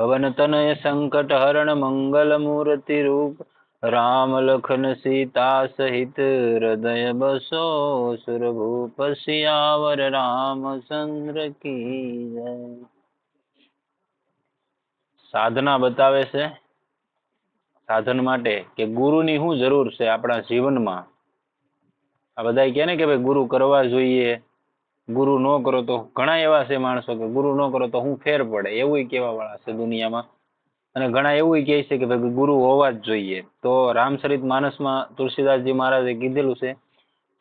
પવન તનય સંકટ હરણ મંગલ મૂર્તિ રૂપ, રામ લખન સીતા સહિત હૃદય બસો સુરભૂપ સિયાવર રામચંદ્ર કી સાધના બતાવે છે સાધન માટે કે ગુરુની શું જરૂર છે આપણા જીવનમાં? આ બધા કહે ને કે ભાઈ ગુરુ કરવા જોઈએ. ગુરુ ન કરો તો ઘણા એવા છે માણસો કે ગુરુ ન કરો તો હું ફેર પડે. એવું કહેવા વાળા છે દુનિયામાં. અને ઘણા એવું કહે છે કે ભાઈ ગુરુ હોવા જ જોઈએ. તો રામચરિત માનસમાં તુલસીદાસજી મહારાજે કીધેલું છે,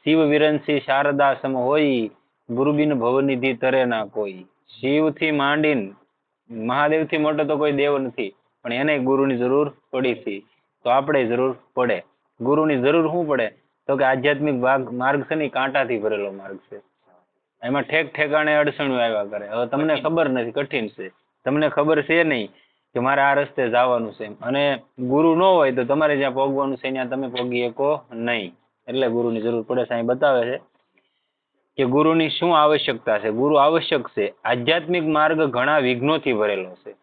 શિવ વિરંસી શારદા સમ હોય, ગુરુબિન ભવનિધિ તરે ના કોઈ. શિવથી માંડીને મહાદેવથી મોટો તો કોઈ દેવ નથી. પણ એને ગુરુની જરૂર પડી હતી તો આપણે જરૂર પડે. ગુરુની જરૂર શું પડે? તો કે આધ્યાત્મિક માર્ગ છે ને કાંટાથી ભરેલો માર્ગ છે. એમાં ઠેક ઠેકાણે અડચણો આવ્યા કરે. હવે તમને ખબર નથી કઠિન છે. તમને ખબર છે નહીં કે મારે આ રસ્તે જવાનું છે અને ગુરુ ન હોય તો તમારે જ્યાં પહોંચવાનું છે ત્યાં તમે પહોંચી શકો નહીં. એટલે ગુરુની જરૂર પડે છે. અહીં બતાવે છે કે ગુરુની શું આવશ્યકતા છે? ગુરુ આવશ્યક છે. આધ્યાત્મિક માર્ગ ઘણા વિઘ્નોથી ભરેલો છે.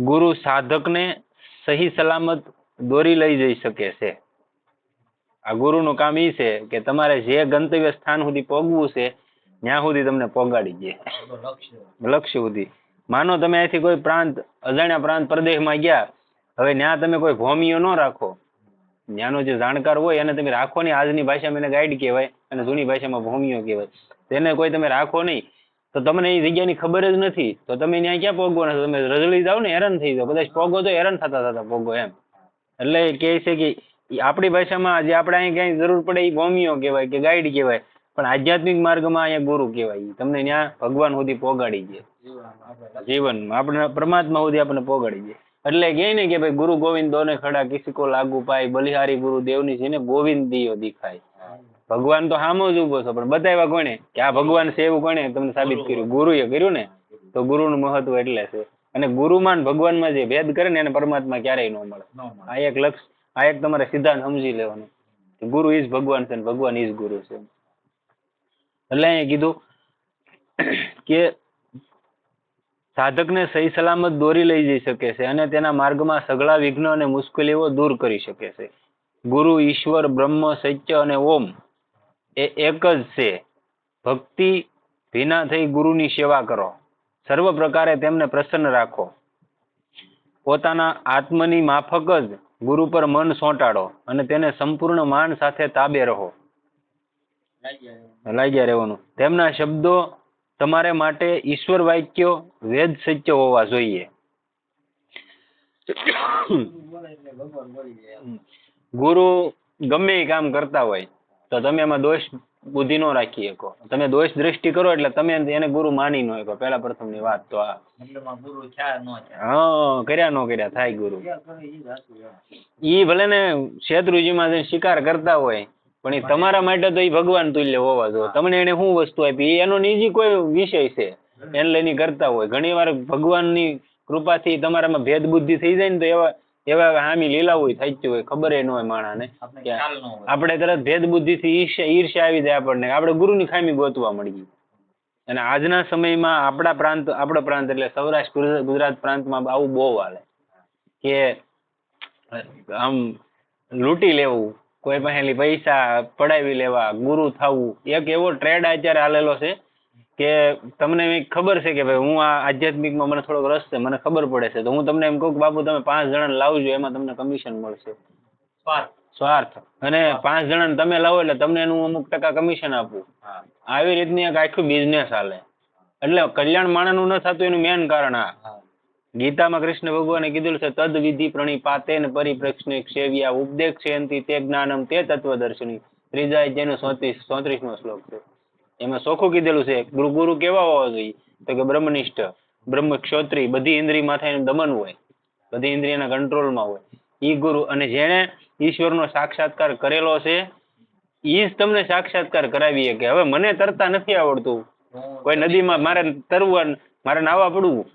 ગુરુ સાધકને સહી સલામત દોરી લઈ જઈ શકે છે. આ ગુરુનું કામ એ છે કે તમારે જે ગંતવ્ય સ્થાન સુધી પહોંચવું છે ત્યાં સુધી તમને પહોંચાડી દે. લક્ષ્ય. સુધી. માનો તમે અહીંથી કોઈ પ્રાંત અજાણ્યા પ્રાંત પ્રદેશમાં ગયા હવે ત્યાં તમે કોઈ ભોમિયો ન રાખો. ત્યાંનો જે જાણકાર હોય એને તમે રાખો નહીં. આજની ભાષામાં એને ગાઈડ કહેવાય અને જૂની ભાષામાં ભોમિયો કહેવાય. તેને કોઈ તમે રાખો નહીં. તો તમને એ જગ્યાની ખબર જ નથી. તો તમે ત્યાં ક્યાં પહોંચવાના તમે રજળી જાઓ ને હેરાન થઈ જાઓ. કદાચ પોગો તો હેરાન થતા થતા પોગો એમ. એટલે કહે છે કે આપણી ભાષામાં જે આપણે અહીં ક્યાંય જરૂર પડે એ ભોમિયો કહેવાય કે ગાઈડ કહેવાય પણ આધ્યાત્મિક માર્ગમાં અહીંયા ગુરુ કહેવાય તમને ત્યાં ભગવાન સુધી પહોંચાડી દે. જીવનમાં આપણે પરમાત્મા સુધી આપણને પહોંચાડી દે. એટલે કહે ને કે ભાઈ ગુરુ ગોવિંદ દોને ખડા કિસકો લાગુ પાય બલિહારી ગુરુ દેવની છે ને ગોવિંદ દિયો દેખાય. ભગવાન તો સામો જ ઊભો છો પણ બતાવ્યા કોને કે આ ભગવાન છે એવું કોને તમને સાબિત કર્યું. ગુરુએ કર્યું ને? તો ગુરુનું મહત્વ એટલે છે. અને ગુરુમાં ભગવાનમાં જે ભેદ કરે ને એને પરમાત્મા ક્યારેય ન મળે. આ એક લક્ષ આ એક તમારે સિદ્ધાંત સમજી લેવાનો. ગુરુ ઇઝ ભગવાન છે ભગવાન ઇઝ ગુરુ છે. એટલે અહીંયા કીધું કે સાધકને સહી સલામત દોરી લઈ જઈ શકે છે અને તેના માર્ગમાં સઘળા વિઘ્ન અને મુશ્કેલીઓ દૂર કરી શકે છે. ગુરુ, ઈશ્વર, બ્રહ્મ, સત્ય અને ઓમ એ એક જ છે. ભક્તિ ભીના થઈ ગુરુની સેવા કરો. સર્વ પ્રકારે તેમને પ્રસન્ન રાખો. પોતાના આત્મની માફક જ ગુરુ પર મન સોંટાડો અને તેને સંપૂર્ણ માન સાથે તાબે રહો. લાગ્યા રહેવાનું. તેમના શબ્દો તમારે માટે ઈશ્વર વાક્યો, વેદ સત્ય હોવા જોઈએ. ગુરુ ગમે એ કામ કરતા હોય, તો તમે એમાં દોષ બુદ્ધિ નો રાખી શકો. તમે દોષ દ્રષ્ટિ કરો એટલે તમે એને ગુરુ માની નો શકો. પહેલા પ્રથમની વાત તો આ. હા કર્યા નો કર્યા થાય ગુરુ. ઈ ભલે ને શેત્રુજી માં શિકાર કરતા હોય પણ એ તમારા માટે તો એ ભગવાન તુલ્ય હોવા જો તમને એને શું વસ્તુ આપી? એનો નિજી કોઈ વિષય છે. એને લઈને કરતા હોય. ઘણી વાર ભગવાનની કૃપાથી તમારામાં ભેદ બુદ્ધિ થઈ જાય ને તો એવા એવા હામી લીલાવું થઈ ગયું હોય ખબર ન હોય માણાને. આપણે તરત ભેદ બુદ્ધિથી ઈર્ષ્યા ઈર્ષ્યા આવી જાય આપણને. આપણે ગુરુની ખામી ગોતવા મળી અને આજના સમયમાં આપણા પ્રાંત આપણો પ્રાંત એટલે સૌરાષ્ટ્ર ગુજરાત- ગુજરાત પ્રાંતમાં આવું બહુ હાલે. કે આમ લૂંટી લેવું કોઈ પાસેથી પૈસા પડાવી લેવા ગુરુ થવું એક એવો ટ્રેડ અત્યારે હાલેલો છે કે તમને ખબર છે કે ભાઈ હું આ આધ્યાત્મિકમાં મને થોડોક રસ છે મને ખબર પડે છે તો હું તમને એમ કહું કે બાપુ તમે પાંચ જણાને લાવજો એમાં તમને કમિશન મળશે. સ્વાર્થ. અને પાંચ જણાને તમે લાવો એટલે તમને એનું અમુક ટકા કમિશન આપું. આવી રીતની એક આખું બિઝનેસ હાલે. એટલે કલ્યાણ માણસનું ન થતું એનું મેન કારણ આ. ગીતામાં કૃષ્ણ ભગવાને કીધું છે તદ વિધિ પ્રણિપાતે ને પરિપ્રશ્ને સેવ્યા ઉપદેક્ષયંતી તે જ્ઞાનમ તે તત્વદર્શિની. ત્રીજા અધ્યાયનો ચોત્રીસ નો શ્લોક છે. એમાં ચોખ્ખું કીધેલું છે ગુરુ ગુરુ કેવા હોવા જોઈએ તો કે બ્રહ્મનિષ્ઠ બ્રહ્મ ક્ષોત્રી બધી ઇન્દ્રિય માથે એનું દમન હોય બધી ઇન્દ્રિયના કંટ્રોલમાં હોય. ઈ ગુરુ અને જેણે ઈશ્વરનો સાક્ષાત્કાર કરેલો છે ઈ જ તમને સાક્ષાત્કાર કરાવી કે હવે મને તરતા નથી આવડતું. કોઈ નદીમાં મારે તરવું મારે નાવા પડવું.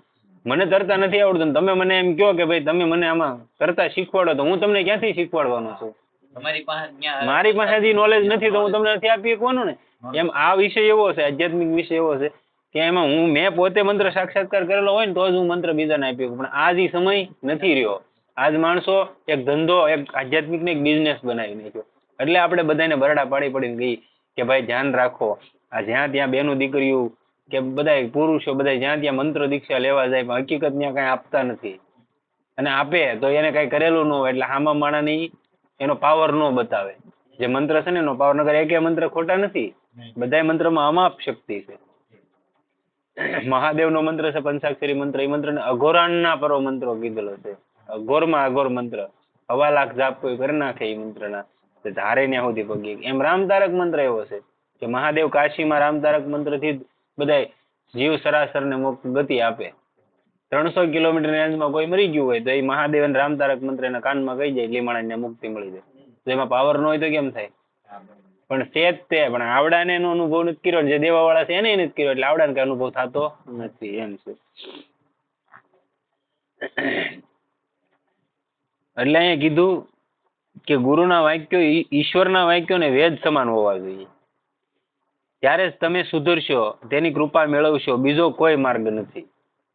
મને તરતા નથી આવડતું. તમે મને એમ કહો કે ભાઈ તમે મને આમાં તરતા શીખવાડો તો હું તમને ક્યાંથી શીખવાડવાનો છું? મારી પાસે મારી પાસે નોલેજ નથી તો હું તમને નથી આપી શકવાનું ને? એમ આ વિષય એવો છે, આધ્યાત્મિક વિષય એવો છે કે એમાં હું, મેં પોતે મંત્ર સાક્ષાત્કાર કરેલો હોય ને તો જ હું મંત્ર બીજાને આપી પણ આજ સમય નથી રહ્યો, આજ માણસો એક ધંધો, એક આધ્યાત્મિક ને એક બિઝનેસ બનાવી નાખ્યો. એટલે આપણે બધાને બરડા પાડી પડીને ગઈ કે ભાઈ ધ્યાન રાખો. આ જ્યાં ત્યાં બેનું દીકરીઓ કે બધા પુરુષો બધા જ્યાં ત્યાં મંત્ર દીક્ષા લેવા જાય પણ હકીકત ત્યાં કઈ આપતા નથી. અને આપે તો એને કઈ કરેલું ન હોય એટલે આમાં માણાની એનો પાવર ન બતાવે. જે મંત્ર છે ને એનો પાવરનગર એક મંત્ર ખોટા નથી. બધાય મંત્રમાં અમાપ શક્તિ છે. મહાદેવનો મંત્ર છે પંચાક્ષરી મંત્ર એ મંત્રને અઘોરાણના પરો મંત્રો કીધેલો છે. અઘોરમાં અઘોર મંત્ર. હવા લાખ જાપ કોઈ કરી નાખે એ મંત્રના. ના ધારે ને સુધી પગી. એમ રામતારક મંત્ર એવો છે કે મહાદેવ કાશીમાં રામતારક મંત્રથી જ બધા જીવ સરાસરને મુક્ત ગતિ આપે. ત્રણસો કિલોમીટર રેન્જમાં કોઈ મરી ગયું હોય તો એ મહાદેવ અને રામતારક મંત્ર એના કાનમાં કહી જાય લીમાણાને મુક્તિ મળી જાય. તો એમાં પાવર ન હોય તો કેમ થાય? પણ છે જ તે, પણ આવડાને એનો અનુભવ નથી કર્યો જે દેવાવાળા છે એને નથી કર્યો, એટલે આવડાને કઈ અનુભવ થતો નથી, એમ છે. એટલે અહીંયા કીધું કે ગુરુના વાક્યો ઈશ્વરના વાક્યો ને વેદ સમાન હોવા જોઈએ. ત્યારે જ તમે સુધરશો, તેની કૃપા મેળવશો, બીજો કોઈ માર્ગ નથી.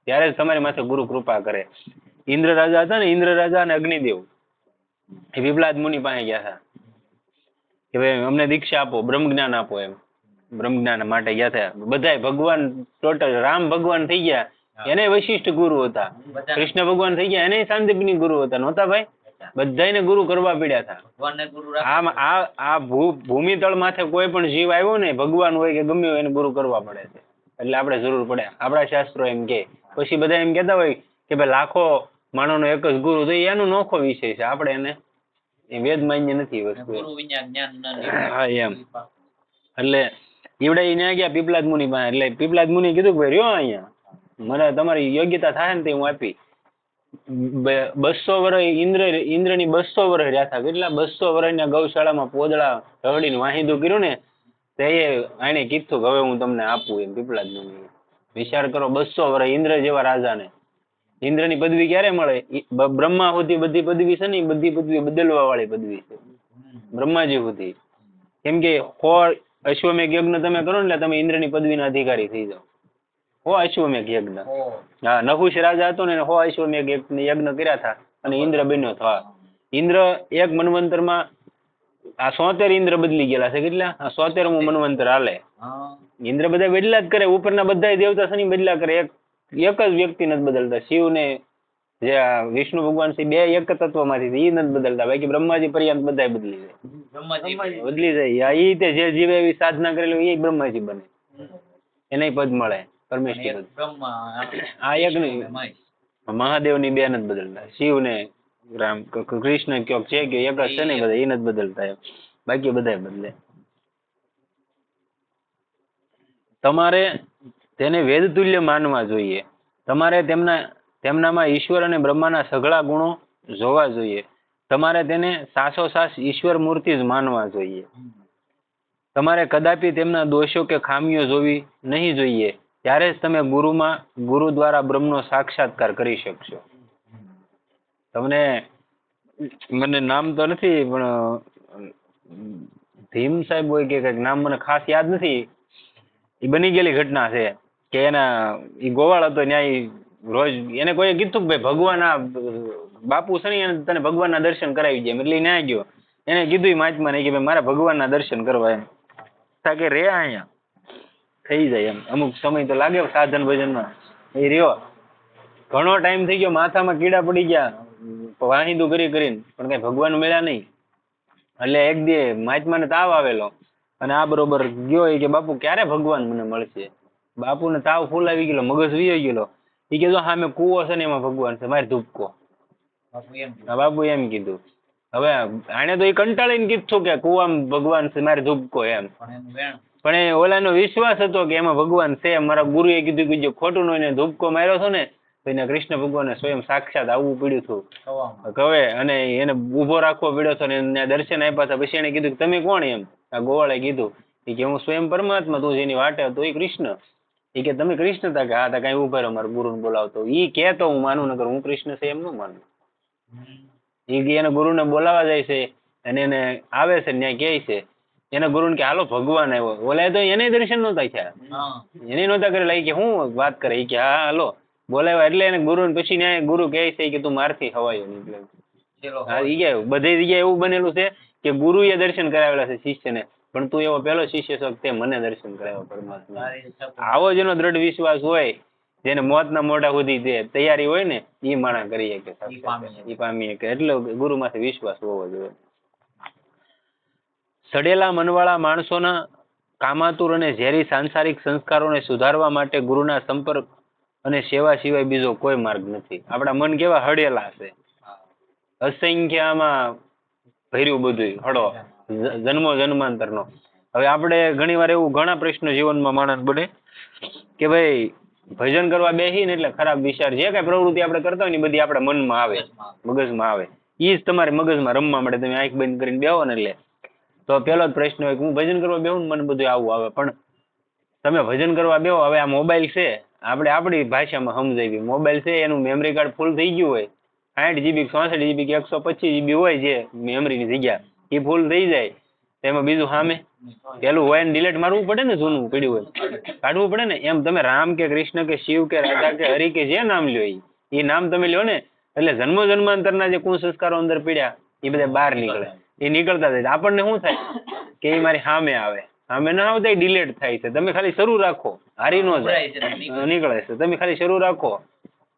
ત્યારે જ તમારી માથે ગુરુ કૃપા કરે. ઇન્દ્ર રાજા હતા ને, ઇન્દ્ર રાજા અને અગ્નિદેવ. એ વિપલાદ મુનિ પાસે ગયા હતા. કે ભાઈ અમને દીક્ષા આપો બ્રહ્મ જ્ઞાન આપો એમ. બ્રહ્મ જ્ઞાન માટે ગયા હતા. બધા ભગવાન ટોટલ રામ ભગવાન થઈ ગયા. એને વશિષ્ઠ ગુરુ હતા. કૃષ્ણ ભગવાન થઈ ગયા. એને શાંતિપની ગુરુ હતા. નહોતા ભાઈ? બધાને ગુરુ કરવા પડ્યા હતા. આમ આ આ ભૂમિ તળ માથે કોઈ પણ જીવ આવ્યો ને ભગવાન હોય કે ગમે હોય એને ગુરુ કરવા પડે છે. એટલે આપણે જરૂર પડે. આપણા શાસ્ત્રો એમ કે. પછી બધા એમ કહેતા હોય કે ભાઈ લાખો માણસનો એક જ ગુરુ તો એનો નોખો વિષય છે. આપણે એને એ વેદ માન્ય નથી વસ્તુ. હા એમ. એટલે ઈવડે ન્યા ગયા પીપલાદ મુનિ પાસે. એટલે પીપલાદ મુનિ કીધું કે ભાઈ રહ્યો અહીંયા. મને તમારી યોગ્યતા થાય ને તે હું આપી. બસો વર્ષ ઇન્દ્ર ઇન્દ્રની બસો વર્ષ રહ્યા હતા. કેટલા બસો વર્ષના ગૌશાળામાં પોદળા રગડીને વાહિંદું કર્યું ને તે એને કીધું કે હવે હું તમને આપું એમ પીપલાદ મુનિ વિચાર કરો બસો વર્ષ ઇન્દ્ર જેવા રાજાને. ઇન્દ્રની પદવી ક્યારે મળે? બ્રહ્મા સુધી બધી પદવી છે ને બધી પદવી બદલવા વાળી પદવી છે. બ્રહ્માજી સુધી કેમ કે હો અશ્વમેઘ યજ્ઞ તમે કરો ને એટલે તમે ઇન્દ્રની પદવીના અધિકારી થઈ જાઓ. હો અશ્વમેઘ યજ્ઞ. હા. નહુશ રાજા હતો ને હો અશ્વમેઘ યજ્ઞ કર્યા હતા અને ઇન્દ્ર બન્યો હતો. ઇન્દ્ર એક મનવંતરમાં આ સોતેર ઇન્દ્ર બદલી ગયેલા છે કેટલા? આ સોતેરમું મનવંતર હાલે. ઇન્દ્ર બધા બદલા જ કરે. ઉપરના બધા દેવતા શનિ બદલા કરે. એક એક જ વ્યક્તિ નથી બદલતા. શિવ ને જે વિષ્ણુ ભગવાન છે બે એક તત્વમાંથી એ નથી બદલતા. બાકી બ્રહ્માજી પર્યંત બધા બદલી જાય. બ્રહ્માજી બદલી જાય. એ ઈ તે જે જીવે એવી સાધના કરેલી હોય એ બ્રહ્માજી બને. એને પદ મળે. પરમેશ્વર આ એક નહીં. મહાદેવની બે નથી બદલતા. શિવ ને રામ કૃષ્ણ કયો છે કે એક જ છે ને બધા એ નથી બદલતા એમ. બાકી બધા બદલે. તમારે તેને વેદ તુલ્ય માનવા જોઈએ. તમારે તેમના, તેમનામાં ઈશ્વર અને બ્રહ્માના સઘળા ગુણો જોવા જોઈએ. તમારે તેને સાસોસાસ ઈશ્વર મૂર્તિ જ માનવા જોઈએ. તમારે કદાપી તેમના દોષો કે ખામીઓ જોવી નહીં જોઈએ. ત્યારે જ તમે ગુરુમાં, ગુરુ દ્વારા બ્રહ્મનો સાક્ષાત્કાર કરી શકશો. તમને, મને નામ તો નથી, પણ, ભીમ સાહેબ હોય કે કંઈક નામ મને ખાસ યાદ નથી. એ બની ગયેલી ઘટના છે. કે એના એ ગોવાળ હતો ત્યાં રોજ એને કોઈ કીધું કે ભાઈ ભગવાન આ બાપુ છે ને એને તને ભગવાનના દર્શન કરાવી દે એટલે ઈ ગયો. એને કીધું મહાત્મા ને કે ભાઈ મારે ભગવાનના દર્શન કરવા એમ. કે રે અહીંયા. થઈ જાય એમ. અમુક સમય તો લાગે સાધન ભજનમાં. એ રહ્યો. ઘણો ટાઈમ થઈ ગયો, માથામાં કીડા પડી ગયા. વાહિંદુ કરી કરીને. પણ કઈ ભગવાન મળ્યા નહીં. એટલે એક દે મહાત્માને તાવ આવેલો. અને આ બરોબર ગયો કે, બાપુ, ક્યારે ભગવાન મને મળશે? બાપુને તાવ ફૂલાવી ગયેલો મગજ વીયો ગયેલો. એ કીધું હા મેં કૂવો છે ને એમાં ભગવાન છે મારે ધૂપકો. બાપુ એમ કીધું. હવે આને તો એ કંટાળીને કીધું કે કૂવામાં ભગવાન છે મારે ધૂપકો એમ. પણ એ ઓલાનો વિશ્વાસ હતો કે એમાં ભગવાન છે મારા ગુરુએ કીધું કે જો ખોટું નો એને ધૂપકો માર્યો છો ને તો એને કૃષ્ણ ભગવાને સ્વયં સાક્ષાત આવવું પડ્યું હતું. કવે અને એને ઊભો રાખવો પડ્યો હતો ને એને દર્શન આપ્યા હતા. પછી એને કીધું કે તમે કોણ? એમ. આ ગોવાળે કીધું. કે હું સ્વયં પરમાત્મા તું જેની વાટે હતો એ કૃષ્ણ. એ કે તમે કૃષ્ણ તા કે હા તા કઈ ઊભા રહો ગુરુ બોલાવતો. ઈ કે તો હું માનું નકર હું કૃષ્ણ છે એમ નું માનું. એ કે એને ગુરુને બોલાવા જાય છે અને એને આવે છે ને ત્યાં કહે છે. એના ગુરુને કે હાલો ભગવાન આવ્યો. બોલાય તો એને દર્શન નહોતા થયા. એને નહોતા કરેલા ઈ કે હું વાત કરે? એ કે હા હાલો. બોલાવ્યા એટલે એને ગુરુ પછી ન્યાય ગુરુ કહે છે કે તું મારથી હવાયો. નીકળે બધે જગ્યાએ એવું બનેલું છે કે ગુરુએ દર્શન કરાવેલા છે શિષ્યને. પણ તું એવો પહેલો શિષ્ય છો તે મને દર્શન કરાવ્યો પરમાત્મા આવો જેનો દ્રઢ વિશ્વાસ હોય જેને મોતના મોઢા સુધી જે તૈયારી હોય ને એ માણા કરી શકે. ઈ પામી શકે. ઈ પામી શકે. એટલે ગુરુ માંથી વિશ્વાસ હોવો જોઈએ. સડેલા મનવાળા માણસોના કામાતુર અને ઝેરી સાંસારિક સંસ્કારોને સુધારવા માટે ગુરુના સંપર્ક અને સેવા સિવાય બીજો કોઈ માર્ગ નથી. આપણા મન કેવા હડેલા છે અસંખ્યામાં ભર્યું બધું હળો. જ- જન્મો જન્માંતરનો. હવે આપણે ઘણીવાર એવું ઘણા પ્રશ્નો જીવનમાં માણસ બને કે ભાઈ, ભજન કરવા બેસી ને એટલે ખરાબ વિચાર જે કઈ પ્રવૃત્તિ આપણે કરતા હોય ને બધી આપણા મનમાં આવે, મગજમાં. આવે. એ જ તમારે મગજમાં રમવા માટે તમે આંખ બંધ કરીને બેહો ને એટલે. તો પેલો જ પ્રશ્ન હોય કે હું ભજન કરવા બેહું ને મને બધું આવું આવે. પણ તમે ભજન કરવા બેહો, હવે આ મોબાઈલ છે, આપણે આપણી ભાષામાં સમજાવી મોબાઈલ છે, એનું મેમરી કાર્ડ ફૂલ થઈ ગયું હોય. સાઠ જીબી ચોસઠ જીબી કે એકસો પચીસ જીબી હોય જે મેમરીની જગ્યા. એ ભૂલ થઈ જાય. તેમાં એમાં બીજું સામે પેલું હોય ને ડિલેટ મારવું પડે ને જૂનું પડ્યું હોય. કાઢવું પડે ને. એમ તમે રામ કે કૃષ્ણ કે શિવ કે રાધા કે હરિ કે જે નામ લ્યો એ નામ તમે લ્યો ને એટલે જન્મ જન્માંતરના જે કુસંસ્કારો અંદર પીડ્યા એ બધા બહાર નીકળે. એ નીકળતા જાય. આપણને શું થાય? કે એ મારી સામે આવે. સામે ના આવતા ડિલેટ થાય છે. તમે ખાલી શરૂ રાખો. હારી નો જાય. નીકળે. છે. તમે ખાલી શરૂ રાખો.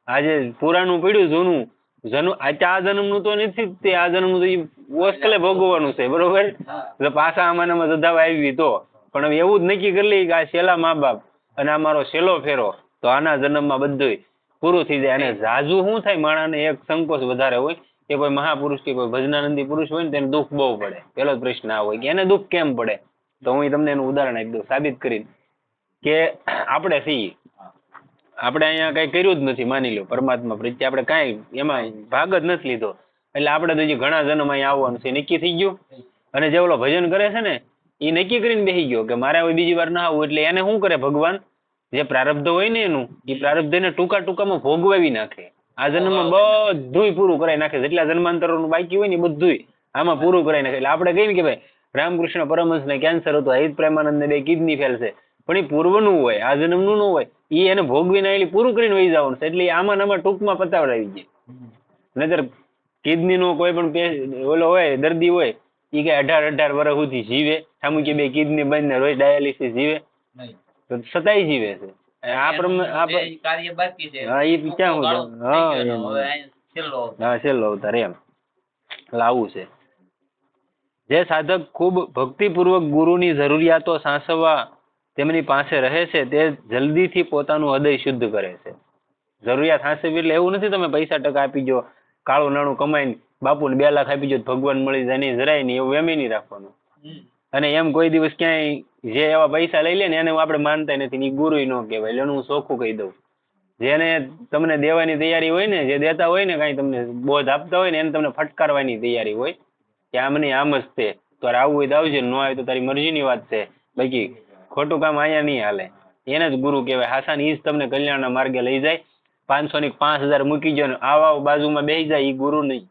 આજે પુરાનું પડ્યું જૂનું. જનુ આ જન્મનું તો નથી તે. આ જન્મનું તો ઓસ્કલે ભોગવવાનું છે બરોબર? એટલે પાછા આમાં જધાવ આવી તો. પણ હવે એવું જ નક્કી કરી લઈએ કે આ છેલ્લા મા બાપ અને આ મારો છેલ્લો ફેરો તો આના જન્મમાં બધું પૂરું થઈ જાય. અને ઝાઝુ શું થાય? માણાને એક સંકોચ વધારે હોય કે કોઈ મહાપુરુષ કે કોઈ ભજનાનંદી પુરુષ હોય ને તેને દુઃખ બહુ પડે. પેલો જ પ્રશ્ન આ હોય કે એને દુઃખ કેમ પડે? તો હું તમને એનું ઉદાહરણ આપી દઉં સાબિત કરીને. કે આપણે છીએ. આપણે અહીંયા કઈ કર્યું જ નથી માની લો પરમાત્મા પ્રત્યે. આપણે કાંઈ એમાં ભાગ જ નથી લીધો. એટલે આપણે તો હજી ઘણા જન્મ અહીંયા આવવાનું છે. નક્કી થઈ ગયું? અને જે ઓલો ભજન કરે છે ને એ નક્કી કરીને બેસી ગયો કે મારે હવે બીજી વાર ના આવવું એટલે એને શું કરે ભગવાન? જે પ્રારબ્ધ હોય ને એનું એ પ્રારબ્ધને ટૂંકા ટૂંકામાં ભોગવાવી નાખે. આ જન્મમાં બધુંય પૂરું કરાવી નાખે. જેટલા જન્માંતરોનું બાકી હોય ને બધુંય આમાં પૂરું કરાવી નાખે. એટલે આપણે કહીએ કે ભાઈ રામકૃષ્ણ પરમહંસને કેન્સર હતું અહિત પ્રેમાનંદને બે કિડની ફેલ છે. પણ એ પૂર્વનું હોય આ જન્મનું ન હોય એ એને ભોગવીને પૂરું કરીને વહી જવાનું છે. એટલે આમાં આમાં ટૂંકમાં પતાવડાવી જાય નહીતર કિડની નો કોઈ પણ ઓલો હોય દર્દી હોય એ કે અઢાર અઢાર વર્ષ સુધી જીવે. સામુ કે બે કિડની બંધ રોજ ડાયાલિસિસ જીવે. તો સતાય જીવે છે. આ પ્રમાણે આ કાર્ય બાકી છે. હા, એ ક્યાં હા, છેલ્લો. હા છેલ્લો અવતાર એમ. એટલે છે. જે સાધક ખૂબ ભક્તિપૂર્વક ગુરુની જરૂરિયાતો સાંસવવા તેમની પાસે રહે છે તે જલ્દીથી પોતાનું હૃદય શુદ્ધ કરે છે. જરૂરિયાત હાંસવી એટલે એવું નથી તમે પૈસા ટકા આપી દો કાળું નાણું કમાઈને બાપુને બે લાખ આપી જો ભગવાન મળી જાય નહીં જરાય નહીં એવું વેમી નહીં રાખવાનું. અને એમ કોઈ દિવસ ક્યાંય જે એવા પૈસા લઈ લે ને એને આપણે માનતા નથી એ ગુરુ ન કહેવાય. એટલે હું ચોખ્ખું કહી દઉં. જેને તમને દેવાની તૈયારી હોય ને જે દેતા હોય ને કાંઈ તમને બોધ આપતા હોય ને એને તમને ફટકારવાની તૈયારી હોય કે આમ નહીં આમ જ તે. તારે આવવું હોય તો આવજે ન આવે તો તારી મરજીની વાત છે. બાકી ખોટું કામ અહીંયા નહીં હાલે. એને જ ગુરુ કહેવાય. હાસાન ઈ જ તમને કલ્યાણના માર્ગે લઈ જાય. પાંચસો ની પાંચ હજાર મૂકી જો ને આવા બાજુમાં બેસી જાય ઈ ગુરુ નહીં.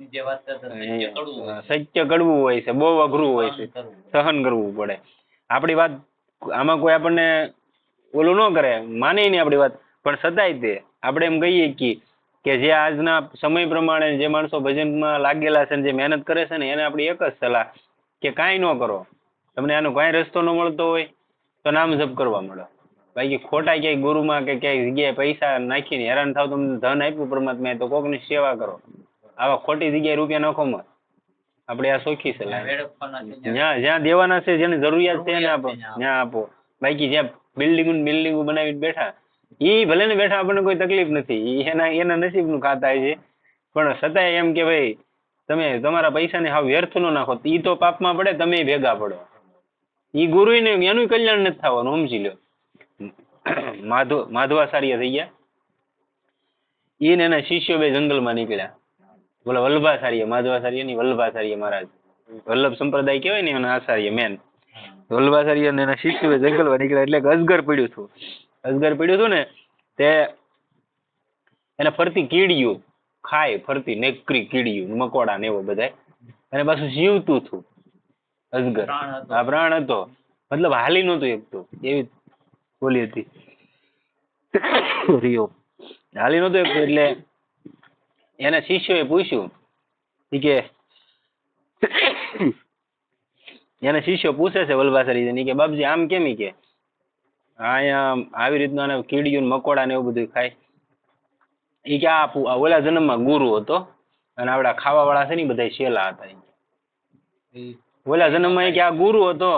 સત્ય કડવું હોય છે. સત્ય કડવું હોય છે બહુ અઘરું હોય છે. સહન કરવું. પડે. આપણી વાત આમાં કોઈ આપણને ઓલું ન કરે માને નહીં આપણી વાત. પણ છતાંય તે. આપણે એમ કહીએ કે કે જે આજના સમય પ્રમાણે જે માણસો ભજનમાં લાગેલા છે જે મહેનત કરે છે ને એને આપણી એક જ સલાહ કે કાંઈ ન કરો. તમને આનો કાંઈ રસ્તો ન મળતો હોય તો નામ જપ કરવા મળો. બાકી ખોટા ક્યાંય ગુરુમાં કે ક્યાંય જગ્યાએ પૈસા નાખીને હેરાન થાવ તમને ધન આપ્યું પરમાત્મા તો કોકની સેવા કરો. આવા ખોટી જગ્યાએ રૂપિયા નાખો મત. આપણે આ સોખી સલાહ. જ્યાં જ્યાં દેવાના છે જેને જરૂરિયાત છે એને આપો ત્યાં આપો. બાકી જ્યાં બિલ્ડિંગ બિલ્ડિંગો બનાવીને બેઠા એ ભલે ને બેઠા આપણને કોઈ તકલીફ નથી. એના એના નસીબનું ખાતા છે. પણ છતાંય એમ કે ભાઈ તમે તમારા પૈસાને હાવ વ્યર્થ ન નાખો. એ તો પાપમાં પડે તમે ભેગા પડો. ઈ ગુરુને એનું કલ્યાણ નથી થવાનું સમજી લો. માધવ માધવાચાર્ય થઈ ગયા. એને એના શિષ્યો બે જંગલમાં નીકળ્યા. બોલા વલ્લભાચાર્ય માધવાચાર્યની વલ્લભાચાર્ય મહારાજ. વલ્લભ સંપ્રદાય કહેવાય ને એના આચાર્ય મેન વલ્લભાચાર્ય ને એના શિષ્યો જંગલમાં નીકળ્યા એટલે અજગર પડ્યું હતું. અજગર પડ્યું હતું ને તે એને ફરતી કીડિયું ખાય ફરતી નેકરી કીડિયું મકોડા ને એવો બધાય. અને પાછું જીવતું હતું. અજગર. આ પ્રાણ હતો. મતલબ હાલી નોતું એક તો. એવી બોલી હતી. રિયો. હાલી નતો એટલે એના શિષ્યોએ પૂછ્યું. કે, એના શિષ્યો પૂછે છે વલ્ભાસરી કે, બાપજી, આમ કેમ? કે અહીંયા આવી રીતના કીડીયું મકોડા ને એવું બધું ખાય. એ કે, આ ઓલા જન્મમાં ગુરુ હતો. અને આપડા ખાવા વાળા છે ને બધા શેલા હતા ઓલા જન્મમાં કે આ ગુરુ હતો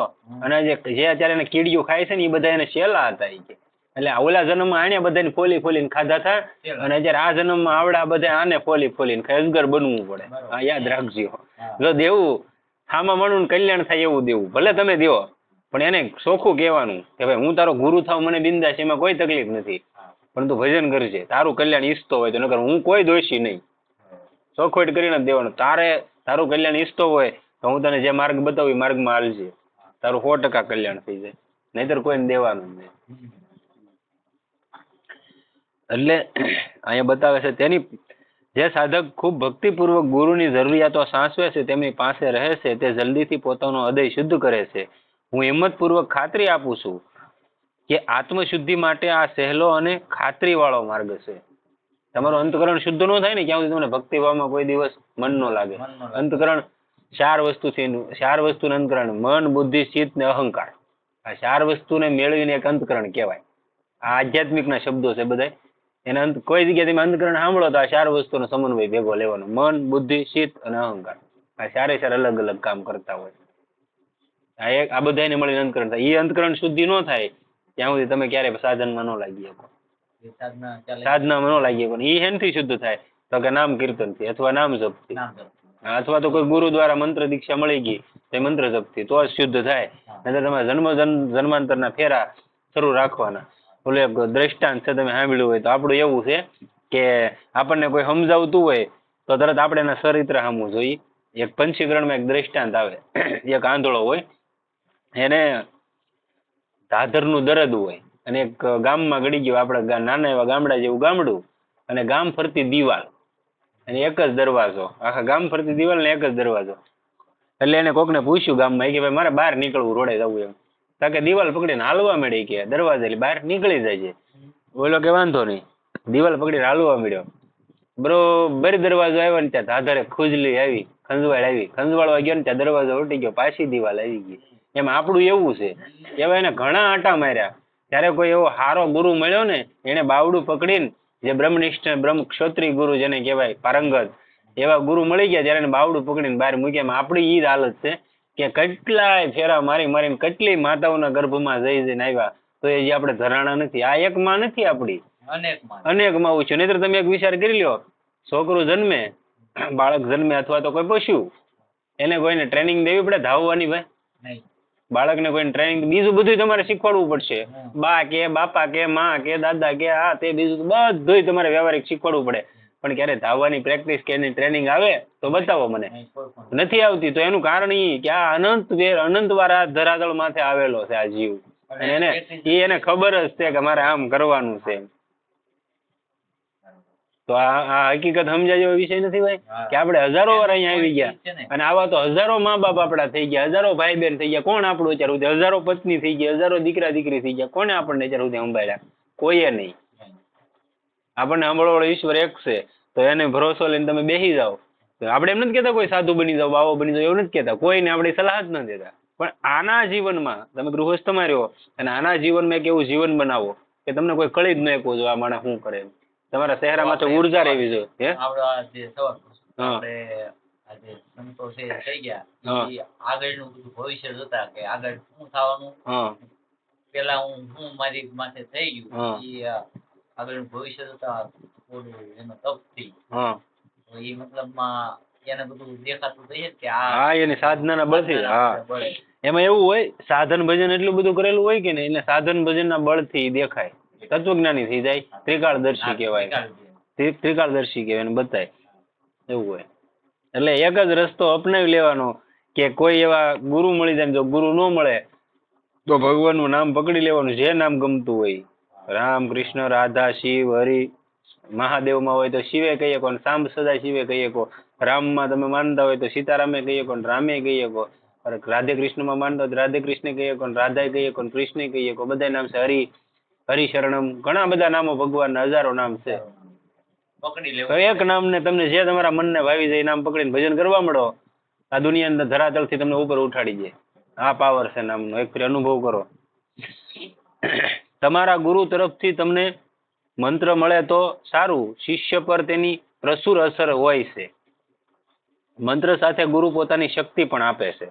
અને જે જે અત્યારે એને કીડીઓ ખાય છે ને એ બધા એને શેલા હતા કે. એટલે ઓલા જન્મમાં આને બધાને ફોલી ફોલીને ખાધા હતા અને અત્યારે આ જન્મમાં આવડા બધા આને ફોલી ફોલીને ખાય. અજગર બનવું પડે. આ યાદ રાખજો. જો દેવું હામાં મણું કલ્યાણ થાય એવું દેવું. ભલે તમે દેવો પણ એને ચોખ્ખું કહેવાનું કે ભાઈ હું તારો ગુરુ થાવ મને બિંદાસ એમાં કોઈ તકલીફ નથી. પરંતુ ભજન કરજે. તારું કલ્યાણ ઈચ્છતો હોય તો નકર હું કોઈ દોષી નહીં. ચોખવટ કરીને જ દેવાનું. તારે તારું કલ્યાણ ઈચ્છતો હોય તો હું તને જે માર્ગ બતાવું એ માર્ગમાં હાલજે. તારું સો ટકા કલ્યાણ થઈ જાય. નહીતર કોઈને દેવાનું નહીં. એટલે અહીંયા બતાવે છે તેની જે સાધક ખૂબ ભક્તિપૂર્વક ગુરુની જરૂરિયાતો સાંસવે છે તેમની પાસે રહે છે તે જલ્દીથી પોતાનો હૃદય શુદ્ધ કરે છે. હું હિંમતપૂર્વક ખાતરી આપું છું કે આત્મશુદ્ધિ માટે આ સહેલો અને ખાતરીવાળો માર્ગ છે. તમારું અંતકરણ શુદ્ધ ન થાય ને ક્યાં સુધી તમને ભક્તિભાવમાં કોઈ દિવસ મન ન લાગે. અંતકરણ ચાર વસ્તુથી ચાર વસ્તુનું અંતકરણ મન બુદ્ધિ ચિત્ત ને અહંકાર. આ ચાર વસ્તુને મેળવીને એક અંતકરણ કહેવાય. આ આધ્યાત્મિકના શબ્દો છે બધા એના અંત કોઈ જગ્યાએ તમે અંતકરણ સાંભળો તો આ ચાર વસ્તુનો સમન્વય ભેગો લેવાનો. મન બુદ્ધિ ચિત્ત અને અહંકાર. આ ચારે ચાર અલગ અલગ કામ કરતા હોય આ એક આ બધાને મળીને અંતકરણ થાય. એ અંતકરણ શુદ્ધિ ન થાય ત્યાં સુધી તમે ક્યારે સાધનમાં ન લાગી શકો. સાધનામાં ન લાગી શકો. એ હેનથી શુદ્ધ થાય. તો કે નામ કીર્તનથી અથવા નામ જપથી. અથવા તો કોઈ ગુરુ દ્વારા મંત્ર દીક્ષા મળી ગઈ, તે મંત્ર જપથી તો શુદ્ધ થાય. નહીતર જન્મ જન્મ જન્માંતરના ફેરા શરૂ રાખવાના. ઓલું દ્રષ્ટાંત છે, તમે સાંભળ્યું હોય, તો આપણું એવું છે કે આપણને કોઈ સમજાવતું હોય, તો તરત આપણે એના સરિત્ર સામવું જોઈએ. એક પંચીકરણમાં એક દ્રષ્ટાંત આવે. એક આંધળો હોય, એને ધાધરનું દરદ હોય, અને એક ગામમાં ગળી ગયો, આપણે નાના એવા ગામડા જેવું ગામડું, અને ગામ ફરતી દિવાલ. અને એક જ દરવાજો. આખા ગામ ફરતી દિવાલ ને એક જ દરવાજો. એટલે એને કોકને પૂછ્યું ગામમાં કે ભાઈ, મારે બહાર નીકળવું, રોડે જવું એમ. તાકે દિવાલ પકડીને હાલવા મળી કે દરવાજે બહાર નીકળી જાય છે. બોલો કે વાંધો નહીં. દિવાલ પકડીને હાલવા મળ્યો. બરોબર દરવાજો આવ્યો ને ત્યાં આધારે ખુજલી આવી, ખંજવાળ આવી. ખંજવાળવા ગયો ને ત્યાં દરવાજો ઉટી ગયો, પાછી દિવાલ આવી ગઈ. એમ આપણું એવું છે. એવા એને ઘણા આટા માર્યા. ત્યારે કોઈ એવો હારો ગુરુ મળ્યો ને, એને બાવડું પકડીને જે બ્રહ્મનિષ્ઠ બ્રહ્મ ક્ષત્રિય ગુરુ જેને કહેવાય પારંગત એવા ગુરુ મળી ગયા ત્યારે બાવડું પકડીને બહાર મૂક્યા. આપણી ઈ જ હાલત છે કે કેટલાય ફેરા મારી મારીને કેટલી માતાઓના ગર્ભમાં જઈ જઈને આવ્યા. તો એ જે આપણે ધરાણા નથી આ એક માં નથી આપણી. અનેકમાં આવું છે નહીતર તમે એક વિચાર કરી લ્યો છોકરો જન્મે બાળક જન્મે અથવા તો કોઈ પશુ એને કોઈને ટ્રેનિંગ દેવી પડે? ધાવવાની ભાઈ? બાળકને કોઈ ટ્રેનિંગ બીજું બધું તમારે શીખવાડવું પડશે. બા કે બાપા કે માં કે દાદા કે આ તે બીજું બધુંય તમારે વ્યવહારિક શીખવાડવું પડે. પણ ક્યારે ધાવવાની પ્રેક્ટિસ કે એની ટ્રેનિંગ આવે તો બતાવો મને. નથી આવતી તો એનું કારણ એ કે આ અનંત વેર અનંત વાર આ ધરાતળ માથે આવેલો છે આ જીવ. અને એને એ એને ખબર જ છે કે મારે આમ કરવાનું છે. તો આ આ હકીકત સમજાય એવો વિષય નથી ભાઈ કે આપણે હજારો વાર અહીંયા આવી ગયા. અને આવા તો હજારો મા બાપ આપણા થઈ ગયા હજારો ભાઈ બહેન થઈ ગયા. કોણ આપણું અત્યાર સુધી? હજારો પત્ની થઈ ગયા હજારો દીકરા દીકરી થઈ ગયા. કોને આપણને અત્યાર સુધી સંભાળ્યા? કોઈએ નહીં. આપણને સાંભળવાળો ઈશ્વર એક છે. તો એને ભરોસો લઈને તમે બેસી જાઓ. આપણે એમ નથી કહેતા કોઈ સાધુ બની જાઓ બાવો બની જાઓ એવું નથી કહેતા. કોઈને આપણે સલાહ જ ન દેતા. પણ આના જીવનમાં તમે ગૃહસ્થમાં રહ્યો અને આના જીવનમાં એક એવું જીવન બનાવો કે તમને કોઈ કળી જ ન એકવું જો આ માણસ શું કરે એમ. તમારા ચહેરામાં તો ઊર્જા રહેવી જોઈએ હે? આપણો જે સવાલ આપણે આ જે સંતો છે થઈ ગયા. ઈ આગળનું બધું ભવિષ્ય જોતા કે આગળ શું થવાનું? પેલા હું હું મારી માથે થઈ ગયું. આ આગળનું ભવિષ્ય જોતા થોડું એનો તપ થઈ તો એ મતલબમાં એને બધું દેખાતું થઈ કે આ હા એની સાધનાના બળથી હા. બળ. એમાં એવું હોય સાધન ભજન એટલું બધું કરેલું હોય કે ને એટલે સાધન ભજનના બળથી થી દેખાય. તત્વજ્ઞાની થઈ જાય ત્રિકાળદર્શી કહેવાય. ત્રિકાળદર્શી. કહેવાય બતાય એવું હોય. એટલે એક જ રસ્તો અપનાવી લેવાનો કે કોઈ એવા ગુરુ મળી જાય જો ગુરુ ન મળે તો ભગવાનનું નામ પકડી લેવાનું જે નામ ગમતું હોય. રામ કૃષ્ણ રાધા શિવ હરિ મહાદેવમાં હોય તો શિવે કહીએ કોણ સાંભ સદા શિવે કહીએ કો રામમાં તમે માનતા હોય તો સીતારામે કહીએ કોણ રામે કહીએ કો રાધે કૃષ્ણમાં માનતો હોય તો રાધે કૃષ્ણ કહીએ કોણ રાધા કહીએ કોણ કૃષ્ણ કહીએ કો બધા નામ છે હરિ. હરિશરણમ. ઘણા બધા નામો ભગવાનના હજારો નામ છે. પકડી લેવું. એક નામને તમને જે તમારા મનને ભાવી જાય નામ પકડીને ભજન કરવા મળો આ દુનિયા અંદર ધરાતલથી તમને ઉપર ઉઠાડી જાય આ પાવર છે નામનો. એક ફેર અનુભવ કરો. તમારા ગુરુ તરફથી તમને મંત્ર મળે તો સારું. શિષ્ય પર તેની પ્રસુર અસર હોય છે. મંત્ર સાથે ગુરુ પોતાની શક્તિ પણ આપે છે.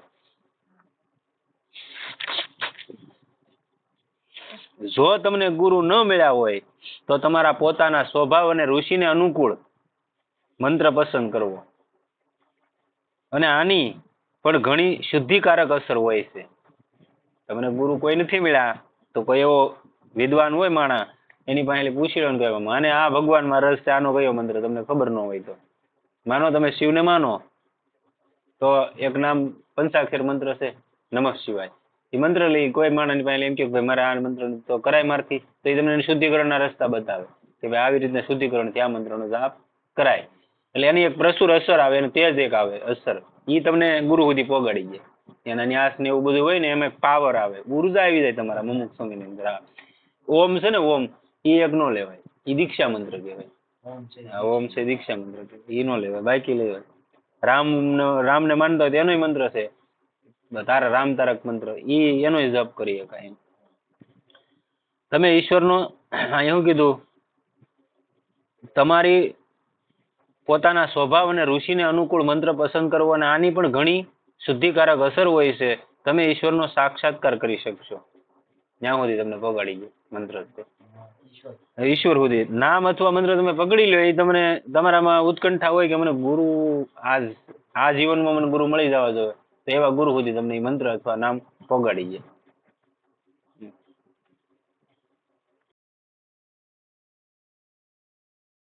જો તમને ગુરુ ન મળ્યા હોય, તો તમારા પોતાના સ્વભાવ અને ઋષિને અનુકૂળ મંત્ર પસંદ કરવો. અને આની પણ ઘણી શુદ્ધિકારક અસર હોય છે. તમને ગુરુ કોઈ નથી મળ્યા, તો કોઈ એવો વિદ્વાન હોય માણા, એની પાસે પૂછી લો કે માને આ ભગવાનમાં રસ છે આનો કયો મંત્ર? તમને ખબર ન હોય તો. માનો તમે શિવને માનો, તો એક નામ પંચાક્ષર મંત્ર છે, નમઃ શિવાય. એ મંત્ર લઈ કોઈ માણસની પાસે એમ કે ભાઈ મારે આ મંત્ર તો કરાય મારથી. તો એ તમને શુદ્ધિકરણના રસ્તા બતાવે કે ભાઈ આવી રીતના શુદ્ધિકરણથી આ મંત્રનો જાપ કરાય. એટલે એની એક પ્રસુર અસર આવે અને તેજ એક આવે અસર. એ તમને ગુરુ સુધી પોગાડી જાય એના ન્યાસ ને એવું બધું હોય ને એમાં પાવર આવે. ઊર્જા આવી જાય તમારા મમુક સ્વામીની અંદર. ઓમ છે ને ઓમ. એ એક નો લેવાય. એ દીક્ષા મંત્ર કહેવાય. ઓમ છે દીક્ષા મંત્ર. ઈ નો લેવાય. બાકી લેવાય. રામ રામ ને માનતો હોય તો એનોય મંત્ર છે. તારા રામ તારક મંત્ર, ઈ એનો જપ કરી શકાય એમ તમે ઈશ્વરનો અહીંયા કીધું. તમારી પોતાના સ્વભાવ અને ઋષિને અનુકૂળ મંત્ર પસંદ કરવો અને આની પણ ઘણી શુદ્ધિકારક અસર હોય છે, તમે ઈશ્વરનો સાક્ષાત્કાર કરી શકશો. ત્યાં સુધી તમને પગાડી ગયો, મંત્ર ઈશ્વર સુધી. નામ અથવા મંત્ર તમે પકડી લો એ તમને તમારામાં ઉત્કંઠા હોય કે મને ગુરુ આ આ જીવનમાં મને ગુરુ મળી જવા જોઈએ તો એવા ગુરુ સુધી તમને એ મંત્ર અથવા નામ પહોંચાડી જાય